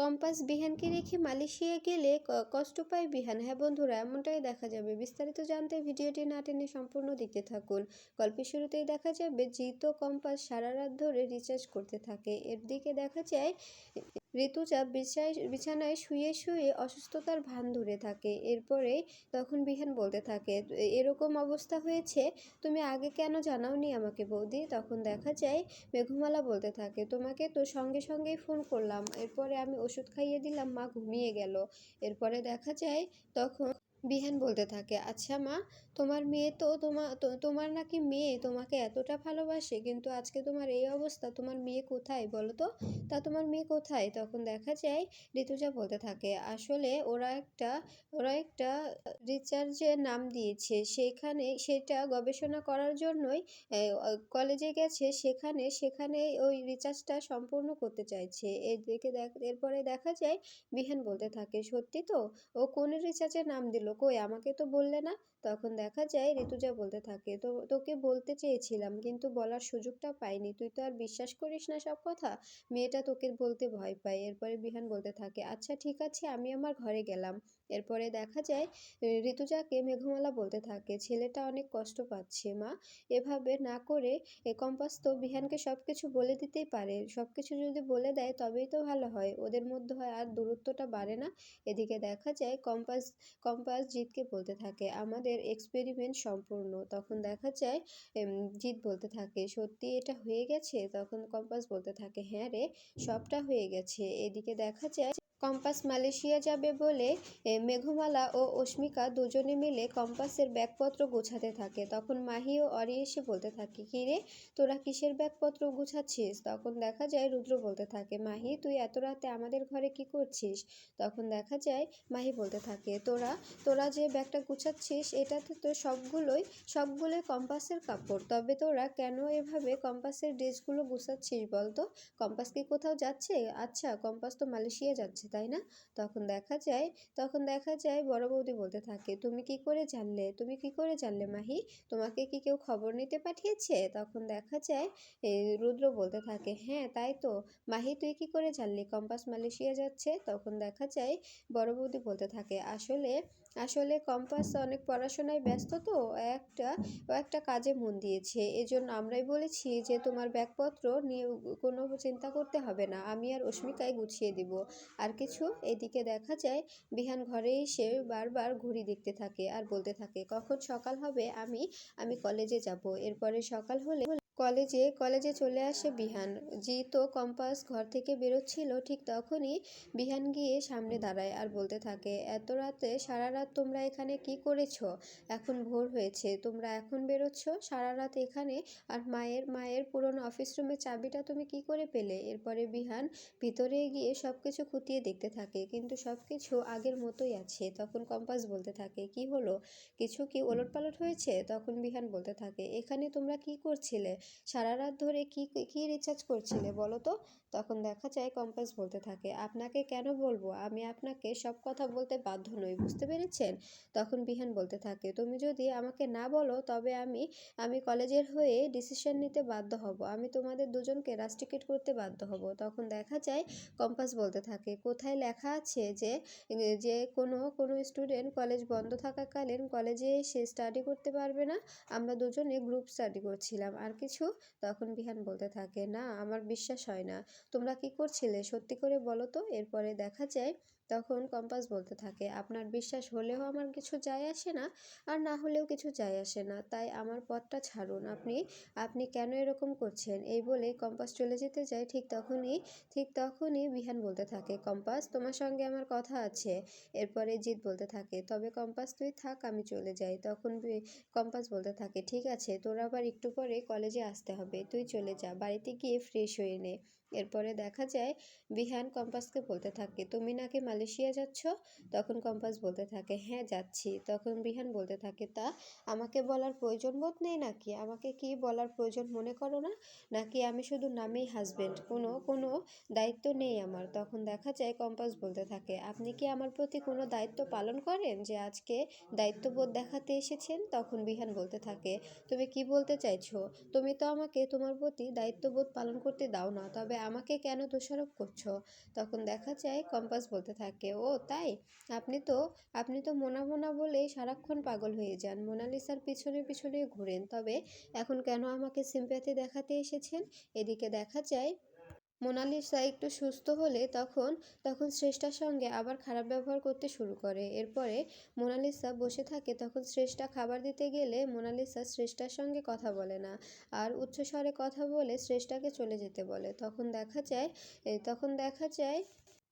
Compass বিহানকে রেখে Malaysia গেলে কষ্ট পায় বিহান। হ্যাঁ বন্ধুরা, এমনটাই দেখা যাবে। বিস্তারিত জানতে ভিডিওটি না টেনে সম্পূর্ণ দেখতে থাকুন। গল্পের শুরুতেই দেখা যাবে জিত কম্পাস সারা রাত ধরে রিচার্জ করতে থাকে। এর দিকে দেখা যায়, ঋতুজা বিছানায় শুয়ে শুয়ে অসুস্থতার ভান ধরে থাকে। এরপরে তখন বিহান বলতে থাকে, এরকম অবস্থা হয়েছে, তুমি আগে কেন জানাওনি আমাকে বৌদি? তখন দেখা যায়, মেঘমালা বলতে থাকে, তোমাকে তো সঙ্গে সঙ্গেই ফোন করলাম। এরপরে আমি ওষুধ খাইয়ে দিলাম মা ঘুমিয়ে গেল। এরপরে দেখা যায় তখন বিহান বলতে থাকে আচ্ছা মা, তোমার মেয়ে তো তোমার তোমার নাকি মেয়ে, তোমাকে এতটা ভালোবাসে, কিন্তু আজকে তোমার এই অবস্থা, তোমার মেয়ে কোথায় বলো তো? তা তোমার মেয়ে কোথায়? তখন দেখা যায় ঋতুজা বলতে থাকে, আসলে ওরা একটা ওরা একটা রিচার্জের নাম দিয়েছে, সেখানে সেটা গবেষণা করার জন্যই কলেজে গেছে, সেখানে সেখানে ওই রিচার্জটা সম্পূর্ণ করতে চাইছে। এদিকে দেখ, এরপরে দেখা যায় বিহান বলতে থাকে, সত্যি তো? ও কোন রিচার্জের নাম দিল? কই, আমাকে তো বললে না? তখন দেখা যায় ঋতুজা বলতে থাকে, তো, তোকে বলতে চেয়েছিলাম, কিন্তু বলার সুযোগটা পাইনি। তুই তো আর বিশ্বাস করিস না সব কথা? মেয়েটা তোকে বলতে ভয় পায়। এরপরে বিহান বলতে থাকে আচ্ছা ঠিক আছে, আমি আমার ঘরে গেলাম। এরপরে দেখা যায়, ঋতুজাকে মেঘমালা বলতে থাকে, ছেলেটা অনেক কষ্ট পাচ্ছে, মা। এভাবে না করে কম্পাস তো বিহানকে সব কিছু বলে দিতেই পারে। সব কিছু যদি বলে দেয় তবেই তো ভালো হয়। ওদের মধ্যে হয় আর দূরত্বটা বাড়ে না। এদিকে দেখা যায়, কম্পাস কম্পাস জিতকে বলতে থাকে, আমাদের এক্সপেরিমেন্ট সম্পূর্ণ। তখন দেখা যায় জিৎ বলতে থাকে, সত্যি এটা হয়ে গেছে? তখন কম্পাস বলতে থাকে হ্যাঁ রে, সবটা হয়ে গেছে। এদিকে দেখা যায়, কম্পাস মালয়েশিয়া যাবে বলে মেঘমালা ও অস্মিকা দুজনে মিলে কম্পাসের ব্যাগপত্র গোছাতে থাকে। তখন মাহি ও অরি এসে বলতে থাকে, কি রে, তোরা কিসের ব্যাগপত্র গুছাচ্ছিস? তখন দেখা যায়, রুদ্র বলতে থাকে, মাহি, তুই এত রাতে আমাদের ঘরে কি করছিস? তখন দেখা যায়, মাহি বলতে থাকে, তোরা তোরা যে ব্যাগটা গুছাচ্ছিস, এটাতে তো সবগুলোই সবগুলোই কম্পাসের কাপড়। তবে তোরা কেন এভাবে কম্পাসের ড্রেসগুলো গুছাচ্ছিস বলতো? কম্পাস কি কোথাও যাচ্ছে? আচ্ছা কম্পাস তো মালয়েশিয়া যাচ্ছে, তাই না? তখন দেখা যায়, তখন দেখা যায় বড় বৌদি বলতে থাকে, তুমি কি করে জানলে? তুমি কি করে জানলে মাহি? তোমাকে কি কেউ খবর নিতে পাঠিয়েছে? তখন দেখা যায় রুদ্র বলতে থাকে হ্যাঁ তাই তো। মাহি, তুই কি করে জানলি? কম্পাস মালয়েশিয়া যাচ্ছে? তখন দেখা যায়, বড় বৌদি বলতে থাকে, আসলে আসলে কম্পাস অনেক পড়াশোনায় ব্যস্ত তো, একটা একটা কাজে মন দিয়েছে। এজন্য আমরাই বলেছি যে, তোমার ব্যাগপত্র নিয়ে কোনো চিন্তা করতে হবে না, আমি আর অস্মিকাই গুছিয়ে দিব। আর কিছু, এদিকে দেখা যায়, বিহান ঘরে এসে বারবার ঘড়ি দেখতে থাকে আর বলতে থাকে, কখন সকাল হবে? আমি আমি কলেজে যাব। এরপরে সকাল হলে কলেজে কলেজে চলে আসে বিহান। জিত ও কম্পাস ঘর থেকে বেরোচ্ছিল ঠিক তখনই বিহান গিয়ে সামনে দাঁড়ায় আর বলতে থাকে, এত রাতে, সারা রাত তোমরা এখানে কি করেছ? এখন ভোর হয়েছে, তোমরা এখন বেরোচ্ছ? সারা রাত এখানে? আর মায়ের মায়ের পুরনো অফিস রুমের চাবিটা তুমি কি করে পেলে? এরপরে বিহান ভিতরে গিয়ে সব কিছু খুঁটিয়ে দেখতে থাকে, কিন্তু সব কিছু আগের মতোই আছে। তখন কম্পাস বলতে থাকে, কি হলো? কিছু কি ওলটপালট হয়েছে? তখন বিহান বলতে থাকে, এখানে তোমরা কি করছিলে? সারা রাত ধরে কি কি রিচার্জ করছিলে বলো তো? তখন দেখা যায় কম্পাস বলতে থাকে, আপনাকে কেন বলব? আমি আপনাকে সব কথা বলতে বাধ্য নই, বুঝতে পেরেছেন? তখন বিহান বলতে থাকে, তুমি যদি আমাকে না বলো, তবে আমি আমি কলেজের হয়ে ডিসিশন নিতে বাধ্য হব। আমি তোমাদের দুজনকে রাস্টিকেট করতে বাধ্য হব। তখন দেখা যায় কম্পাস বলতে থাকে, কোথায় লেখা আছে যে যে কোনো কোনো স্টুডেন্ট কলেজ বন্ধ থাকাকালীন কলেজে এসে স্টাডি করতে পারবে না? আমরা দুজনে গ্রুপ স্টাডি করছিলাম। আর কিছু তখন বিহান বলতে থাকে, না, আমার বিশ্বাস হয় না। তোমরা কি করছিলে? সত্যি করে বলো তো। এরপরে দেখা যায় তখন কম্পাস বলতে থাকে, আপনার বিশ্বাস হলেও আমার কিছু যায় আসে না, আর না হলেও কিছু যায় আসে না, তাই আমার পথটা ছাড়ুন। আপনি আপনি কেন এরকম করছেন? এই বলে কম্পাস চলে যেতে যায়। ঠিক তখনই ঠিক তখনই বিহান বলতে থাকে, কম্পাস, তোমার সঙ্গে আমার কথা আছে। এরপরে জিৎ বলতে থাকে, তবে কম্পাস, তুই থাক, আমি চলে যাই। তখন কম্পাস বলতে থাকে, ঠিক আছে, তোর আবার একটু পরে কলেজে আসতে হবে, তুই চলে যা, বাড়িতে গিয়ে ফ্রেশ হয়ে নে। এরপরে দেখা যায়, বিহান কম্পাসকে বলতে থাকে, তুমি নাকি মালয়েশিয়া যাচ্ছ? তখন কম্পাস বলতে থাকে হ্যাঁ যাচ্ছি। তখন বিহান বলতে থাকে, তা আমাকে বলার প্রয়োজন বোধ নেই নাকি? আমাকে কি বলার প্রয়োজন মনে করো না? নাকি আমি শুধু নামেই হাজবেন্ড কোনো কোনো দায়িত্ব নেই আমার। তখন দেখা যায়, কম্পাস বলতে থাকে, আপনি কি আমার প্রতি কোনো দায়িত্ব পালন করেন যে আজকে দায়িত্ববোধ দেখাতে এসেছেন? তখন বিহান বলতে থাকে, তুমি কি বলতে চাইছো? তুমি তো আমাকে তোমার প্রতি দায়িত্ববোধ পালন করতে দাও না। তবে আমাকে কেন দোষারোপ করছ? তখন দেখা যায় কম্পাস বলতে থাকে, ও, তাই? আপনি তো আপনি তো মোনা মোনা বলেই সারাক্ষণ পাগল হয়ে যান। মোনালিসার পিছনে পিছনে ঘুরেন। তবে এখন কেন আমাকে সিম্প্যাথি দেখাতে এসেছেন? এদিকে দেখা যায় মোনালিসা একটু সুস্থ হলে তখন তখন শ্রেষ্ঠার সঙ্গে আবার খারাপ ব্যবহার করতে শুরু করে। এরপরে মোনালিসা বসে থাকে, তখন শ্রেষ্ঠা খাবার দিতে গেলে মোনালিসা শ্রেষ্ঠার সঙ্গে কথা বলে না। আর উচ্চস্বরে কথা বলে শ্রেষ্ঠাকে চলে যেতে বলে। তখন দেখা যায় তখন দেখা যায়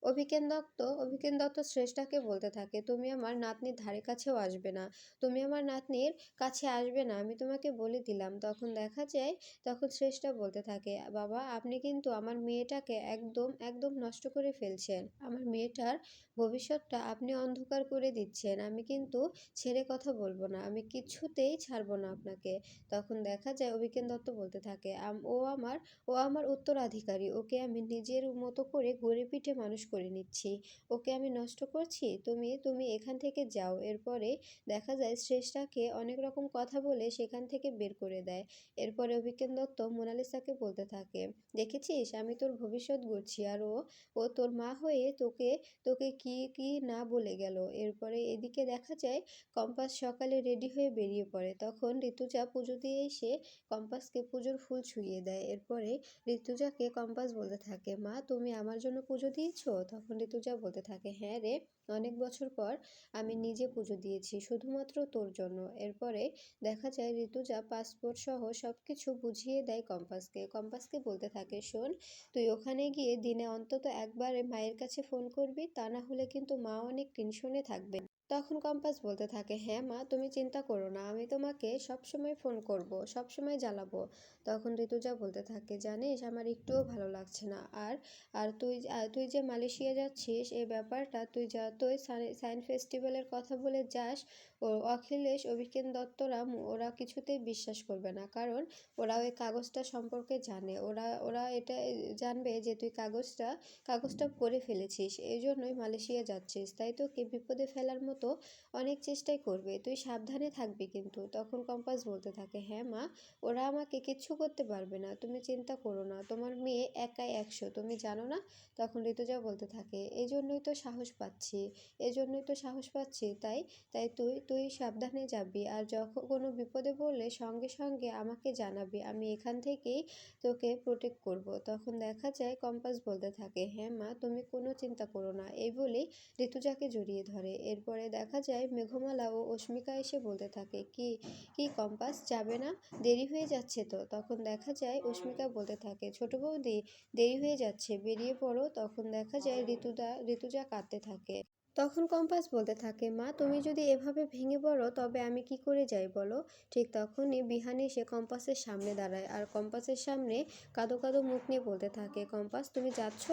অভিকেন দত্ত অভিকেন দত্ত শ্রেষ্ঠাকে বলতে থাকে, তুমি আমার নাতনির ধারে কাছেও আসবে না। তুমি আমার নাতনির কাছে আসবে না। আমি তোমাকে বলে দিলাম। তখন দেখা যায়, তখন শ্রেষ্ঠা বলতে থাকে, বাবা, আপনি কিন্তু আমার মেয়েটাকে একদম একদম নষ্ট করে ফেলছেন। আমার মেয়েটার ভবিষ্যৎটা আপনি অন্ধকার করে দিচ্ছেন। আমি কিন্তু ছেড়ে কথা বলব না। আমি কিছুতেই ছাড়বো না আপনাকে। তখন দেখা যায়, অভিকেন দত্ত বলতে থাকে ও আমার ও আমার উত্তরাধিকারী। ওকে আমি নিজের মতো করে গড়ে পিঠে মানুষ করে নিচ্ছি। ওকে আমি নষ্ট করছি? তুমি তুমি এখান থেকে যাও। এরপরে দেখা যায় শ্রেষ্ঠাকে অনেক রকম কথা বলে সেখান থেকে বের করে দেয়। এরপরে অভিজ্ঞান দত্ত মোনালিসাকে বলতে থাকে, দেখেছিস? আমি তোর ভবিষ্যৎ গড়ছি। আর ও ও তোর মা হয়ে তোকে তোকে কি কি না বলে গেল। এরপরে এদিকে দেখা যায় কম্পাস সকালে রেডি হয়ে বেরিয়ে পড়ে। তখন ঋতুজা পুজো দিয়ে এসে কম্পাসকে পুজোর ফুল ছুঁয়ে দেয়। এরপরে ঋতুজাকে কম্পাস বলতে থাকে, মা, তুমি আমার জন্য পুজো দিয়েছ? তখন ঋতুজা বলতে থাকে হ্যাঁ রে, অনেক বছর পর আমি নিজে পুজো দিয়েছি, শুধুমাত্র তোর জন্য। এরপরে দেখা যায় ঋতুজা পাসপোর্ট সহ সব কিছু বুঝিয়ে দেয় কম্পাসকে। কম্পাসকে বলতে থাকে, শোন, তুই ওখানে গিয়ে দিনে অন্তত একবার মায়ের কাছে ফোন করবি, তা না হলে কিন্তু মা অনেক টেনশনে থাকবে। তখন কম্পাস বলতে থাকে হ্যাঁ মা, তুমি চিন্তা করো না, আমি তোমাকে সবসময় ফোন করব, সবসময় জ্বালাবো। তখন ঋতুজা বলতে থাকে, জানিস, আমার একটুও ভালো লাগছে না। আর আর তুই তুই যে মালয়েশিয়া যাচ্ছিস এই ব্যাপারটা, তুই যা তুই সায়েন্স ফেস্টিভ্যালের কথা বলে যাস ও অখিলেশ অভিকেন দত্তরা ওরা কিছুতেই বিশ্বাস করবে না। কারণ ওরা ওই কাগজটা সম্পর্কে জানে। ওরা ওরা এটা জানবে যে তুই কাগজটা কাগজটা করে ফেলেছিস। এই জন্যই মালয়েশিয়া যাচ্ছিস। তাই তো তোকে বিপদে ফেলার মতো অনেক চেষ্টাই করবে। তুই সাবধানে থাকবি কিন্তু। তখন কম্পাস বলতে থাকে হ্যাঁ মা, ওরা আমাকে কিচ্ছু করতে পারবে না। তুমি চিন্তা করো না। তোমার মেয়ে একাই একশো। তুমি জানো না? তখন ঋতুজা বলতে থাকে এই জন্যই তো সাহস পাচ্ছি। এই জন্যই তো সাহস পাচ্ছি। তাই তাই তুই তুই সাবধানে যাবি আর যখন কোনো বিপদে পড়লে সঙ্গে সঙ্গে আমাকে জানাবি। আমি এখান থেকেই তোকে প্রোটেক্ট করব। তখন দেখা যায় কম্পাস বলতে থাকে হ্যাঁ মা, তুমি কোনো চিন্তা করো না। এই বলেই ঋতুজাকে জড়িয়ে ধরে। এরপরে দেখা যায় মেঘমালা ও অস্মিকা এসে বলতে থাকে, কি কি কম্পাস যাবে না? দেরি হয়ে যাচ্ছে তো? তখন দেখা যায় অস্মিকা বলতে থাকে, ছোট বৌদি, দেরি হয়ে যাচ্ছে। বেরিয়ে পড়ো। তখন দেখা যায় ঋতুদা, ঋতুজা কাঁদতে থাকে। তখন কম্পাস বলতে থাকে, মা, তুমি যদি এভাবে ভেঙে পড়ো, তবে আমি কি করে যাই বলো? ঠিক তখনই বিহান এসে কম্পাসের সামনে দাঁড়ায় আর কম্পাসের সামনে কাদো কাদো মুখ নিয়ে বলতে থাকে, কম্পাস, তুমি যাচ্ছ?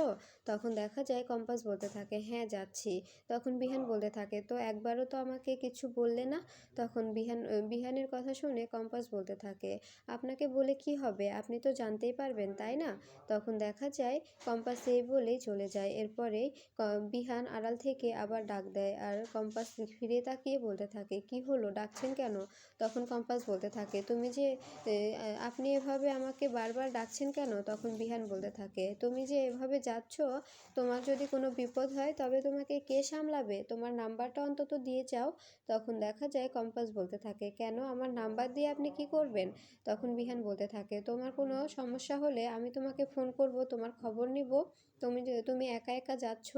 তখন দেখা যায় কম্পাস বলতে থাকে হ্যাঁ যাচ্ছি। তখন বিহান বলতে থাকে, তো একবারও তো আমাকে কিছু বললে না? তখন বিহান বিহানের কথা শুনে কম্পাস বলতে থাকে, আপনাকে বলে কি হবে? আপনি তো জানতেই পারবেন, তাই না? তখন দেখা যায় কম্পাস এই বলেই চলে যায়। এরপরে বিহান আড়াল থেকে আবার ডাক দেয় আর কম্পাস ফিরে তাকিয়ে বলতে থাকে, কি হলো? ডাকছেন কেন? তখন কম্পাস বলতে থাকে, তুমি যে আপনি এভাবে আমাকে বারবার ডাকছেন কেন? তখন বিহান বলতে থাকে, তুমি যে এভাবে যাচ্ছ, তোমার যদি কোনো বিপদ হয় তবে তোমাকে কে সামলাবে? তোমার নাম্বারটা অন্তত দিয়ে যাও। তখন দেখা যায় কম্পাস বলতে থাকে, কেন? আমার নাম্বার দিয়ে আপনি কি করবেন? তখন বিহান বলতে থাকে, তোমার কোনো সমস্যা হলে আমি তোমাকে ফোন করব, তোমার খবর নিব। তুমি তুমি একা একা যাচ্ছ?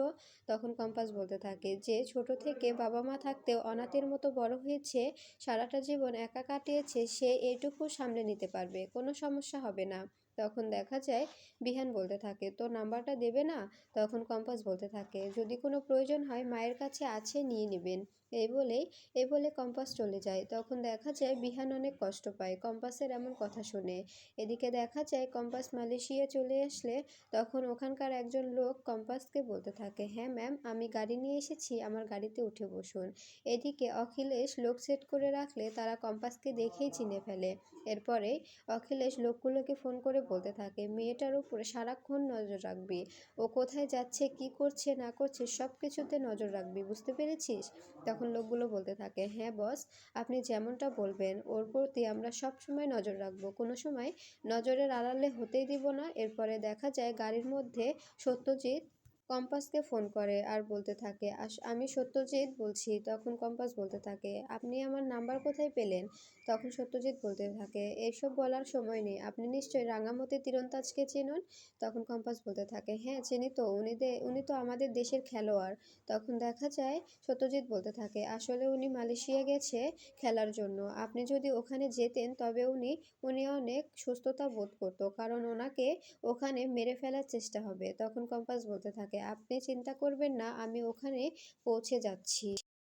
তখন কম্পাস বলতে থাকে যে ছোট থেকে বাবা মা থাকতেও অনাথের মতো বড় হয়েছে, সারাটা জীবন একা কাটিয়েছে, সে এটুকু সামলে নিতে পারবে, কোনো সমস্যা হবে না। তখন দেখা যায় বিহান বলতে থাকে, তোর নাম্বারটা দেবে না? তখন কম্পাস বলতে থাকে, যদি কোনো প্রয়োজন হয় মায়ের কাছে আছে নিয়ে নেবেন। এই বলেই এ বলে কম্পাস চলে যায়। তখন দেখা যায় বিহান অনেক কষ্ট পায়, কম্পাসের এমন কথা শুনে। এদিকে দেখা যায় কম্পাস মালয়েশিয়া চলে আসলে তখন ওখানকার একজন লোক কম্পাসকে বলতে থাকে হ্যাঁ ম্যাম, আমি গাড়ি নিয়ে এসেছি, আমার গাড়িতে উঠে বসুন। এদিকে অখিলেশ লোক সেট করে রাখলে তারা কম্পাসকে দেখেই চিনে ফেলে। এরপরে অখিলেশ লোকগুলোকে ফোন করে বলতে থাকে, মেয়েটার উপরে সারাক্ষণ নজর রাখবি। ও কোথায় যাচ্ছে, কি করছে, না করছে সব কিছুতে নজর রাখবি, বুঝতে পেরেছিস? তখন লোকগুলো বলতে থাকে হ্যাঁ বস, আপনি যেমনটা বলবেন, ওর প্রতি আমরা সব সময় নজর রাখব। কোনো সময় নজরের আড়ালে হতেই দিব না। এরপরে দেখা যায় গাড়ির মধ্যে সত্যজিৎ কম্পাসকে ফোন করে আর বলতে থাকে, "আস- আমি সত্যজিৎ বলছি। তখন কম্পাস বলতে থাকে, আপনি আমার নাম্বার কোথায় পেলেন? তখন সত্যজিৎ বলতে থাকে, এসব বলার সময় নেই। আপনি নিশ্চয়ই রাঙামতি তীরন্দাজকে চিনুন? তখন কম্পাস বলতে থাকে হ্যাঁ চিনি তো। উনি দে, উনি তো আমাদের দেশের খেলোয়াড়। তখন দেখা যায়, সত্যজিৎ বলতে থাকে, আসলে উনি মালয়েশিয়া গেছে খেলার জন্য। আপনি যদি ওখানে যেতেন, তবে উনি উনি অনেক সুস্থতা বোধ করতো, কারণ ওনাকে ওখানে মেরে ফেলার চেষ্টা হবে। তখন কম্পাস বলতে থাকে আপনি চিন্তা করবেন না আমি ওখানে পৌঁছে যাচ্ছি।